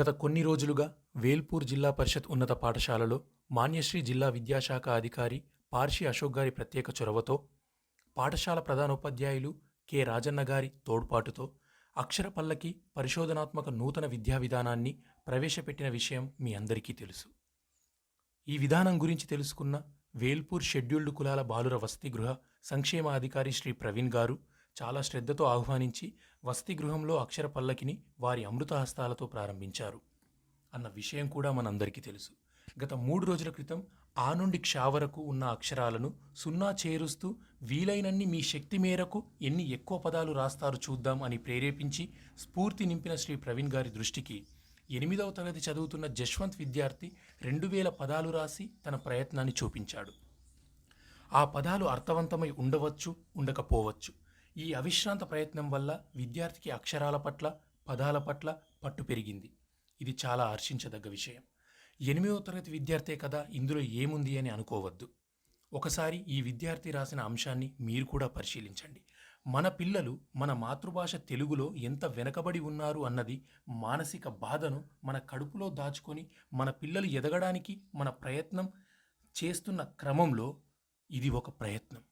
గత కొన్ని రోజులుగా వేల్పూర్ జిల్లా పరిషత్ ఉన్నత పాఠశాలలో మాన్యశ్రీ జిల్లా విద్యాశాఖ అధికారి పార్షి అశోక్ గారి ప్రత్యేక చొరవతో పాఠశాల ప్రధానోపాధ్యాయులు కె. రాజన్న గారి తోడ్పాటుతో అక్షర పల్లకి పరిశోధనాత్మక నూతన విద్యా విధానాన్ని ప్రవేశపెట్టిన విషయం మీ అందరికీ తెలుసు. ఈ విధానం గురించి తెలుసుకున్న వేల్పూర్ షెడ్యూల్డ్ కులాల బాలుర వసతి గృహ సంక్షేమ అధికారి శ్రీ ప్రవీణ్ గారు చాలా శ్రద్ధతో ఆహ్వానించి వసతి గృహంలో అక్షర పల్లకిని వారి అమృతహస్తాలతో ప్రారంభించారు అన్న విషయం కూడా మనందరికీ తెలుసు. గత మూడు రోజుల క్రితం ఆ నుండి క్ష వరకు ఉన్న అక్షరాలను సున్నా చేరుస్తూ వీలైనన్ని మీ శక్తి మేరకు ఎన్ని ఎక్కువ పదాలు రాస్తారు చూద్దాం అని ప్రేరేపించి స్ఫూర్తి నింపిన శ్రీ ప్రవీణ్ గారి దృష్టికి ఎనిమిదవ తరగతి చదువుతున్న జశ్వంత్ విద్యార్థి రెండు వేల పదాలు రాసి తన ప్రయత్నాన్ని చూపించాడు. ఆ పదాలు అర్థవంతమై ఉండవచ్చు ఉండకపోవచ్చు. ఈ అవిశ్రాంత ప్రయత్నం వల్ల విద్యార్థికి అక్షరాల పట్ల పదాల పట్ల పట్టు పెరిగింది. ఇది చాలా హర్షించదగ్గ విషయం. ఎనిమిదవ తరగతి విద్యార్థే కదా ఇందులో ఏముంది అని అనుకోవద్దు. ఒకసారి ఈ విద్యార్థి రాసిన అంశాన్ని మీరు కూడా పరిశీలించండి. మన పిల్లలు మన మాతృభాష తెలుగులో ఎంత వెనకబడి ఉన్నారు అన్నది మానసిక బాధను మన కడుపులో దాచుకొని మన పిల్లలు ఎదగడానికి మన ప్రయత్నం చేస్తున్న క్రమంలో ఇది ఒక ప్రయత్నం.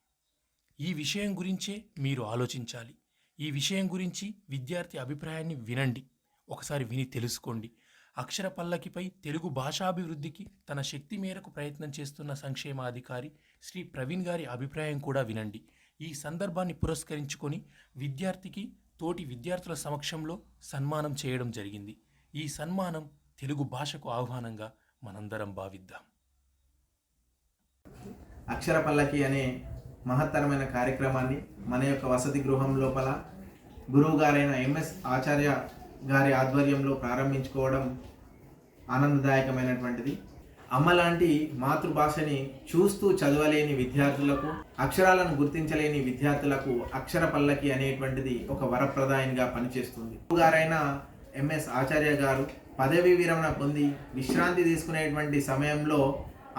ఈ విషయం గురించే మీరు ఆలోచించాలి. ఈ విషయం గురించి విద్యార్థి అభిప్రాయాన్ని వినండి. ఒకసారి విని తెలుసుకోండి. అక్షర పల్లకిపై తెలుగు భాషాభివృద్ధికి తన శక్తి మేరకు ప్రయత్నం చేస్తున్న సంక్షేమాధికారి శ్రీ ప్రవీణ్ గారి అభిప్రాయం కూడా వినండి. ఈ సందర్భాన్ని పురస్కరించుకొని విద్యార్థికి తోటి విద్యార్థుల సమక్షంలో సన్మానం చేయడం జరిగింది. ఈ సన్మానం తెలుగు భాషకు ఆహ్వానంగా మనందరం భావిద్దాం. అక్షర పల్లకి అనే మహత్తరమైన కార్యక్రమాన్ని మన యొక్క వసతి గృహం లోపల గురువు గారైన ఎంఎస్ ఆచార్య గారి ఆధ్వర్యంలో ప్రారంభించుకోవడం ఆనందదాయకమైనటువంటిది. అమ్మ లాంటి మాతృభాషని చూస్తూ చదవలేని విద్యార్థులకు అక్షరాలను గుర్తించలేని విద్యార్థులకు అక్షర పల్లకి అనేటువంటిది ఒక వరప్రదాయంగా పనిచేస్తుంది. గారైన ఎంఎస్ ఆచార్య గారు పదవీ విరమణ పొంది విశ్రాంతి తీసుకునేటువంటి సమయంలో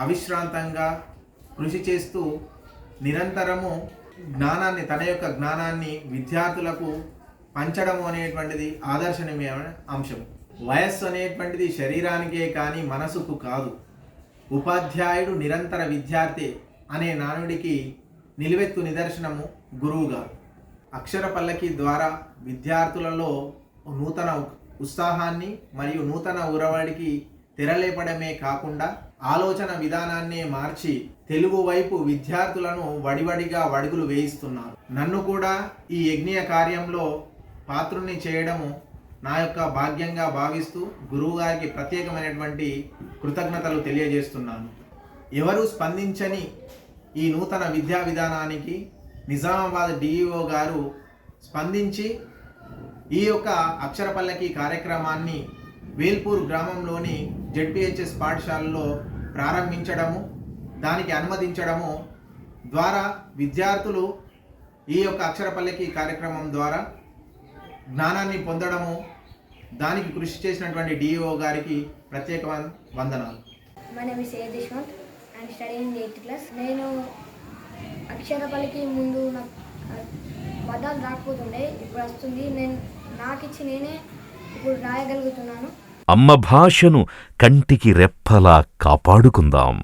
అవిశ్రాంతంగా కృషి చేస్తూ నిరంతరము జ్ఞానాన్ని తన యొక్క జ్ఞానాన్ని విద్యార్థులకు పంచడము అనేటువంటిది ఆదర్శనీయమైన అంశం. వయస్సు అనేటువంటిది శరీరానికే కానీ మనసుకు కాదు. ఉపాధ్యాయుడు నిరంతర విద్యార్థి అనే నానుడికి నిలువెత్తు నిదర్శనము గురువుగా. అక్షర పల్లకి ద్వారా విద్యార్థులలో నూతన ఉత్సాహాన్ని మరియు నూతన ఉరవడికి తెరలేపడమే కాకుండా ఆలోచన విధానాన్నే మార్చి తెలుగు వైపు విద్యార్థులను వడివడిగా వడుగులు వేయిస్తున్నారు. నన్ను కూడా ఈ యజ్ఞీయ కార్యంలో పాత్రుణ్ణి చేయడము నా యొక్క భాగ్యంగా భావిస్తూ గురువుగారికి ప్రత్యేకమైనటువంటి కృతజ్ఞతలు తెలియజేస్తున్నాను. ఎవరు స్పందించని ఈ నూతన విద్యా విధానానికి నిజామాబాద్ డిఈఓ గారు స్పందించి ఈ యొక్క అక్షరపల్లకి కార్యక్రమాన్ని వేల్పూర్ గ్రామంలోని జెడ్పిహెచ్ఎస్ పాఠశాలలో ప్రారంభించడము దానికి అనుమతించడము ద్వారా విద్యార్థులు ఈ యొక్క అక్షరపల్లికి కార్యక్రమం ద్వారా జ్ఞానాన్ని పొందడము దానికి కృషి చేసినటువంటి డిఈఓ గారికి ప్రత్యేక వం- వందనాలు My name is A. Deshwant. I'm studying in 8th class. నేను అక్షరపల్లికి ముందు నాకు పదాలు రాకపోతుండే ఇప్పుడు వస్తుంది నేను నాకు ఇచ్చి నేనే ఇప్పుడు రాయగలుగుతున్నాను. అమ్మ భాషను కంటికి రెప్పలా కాపాడుకుందాం.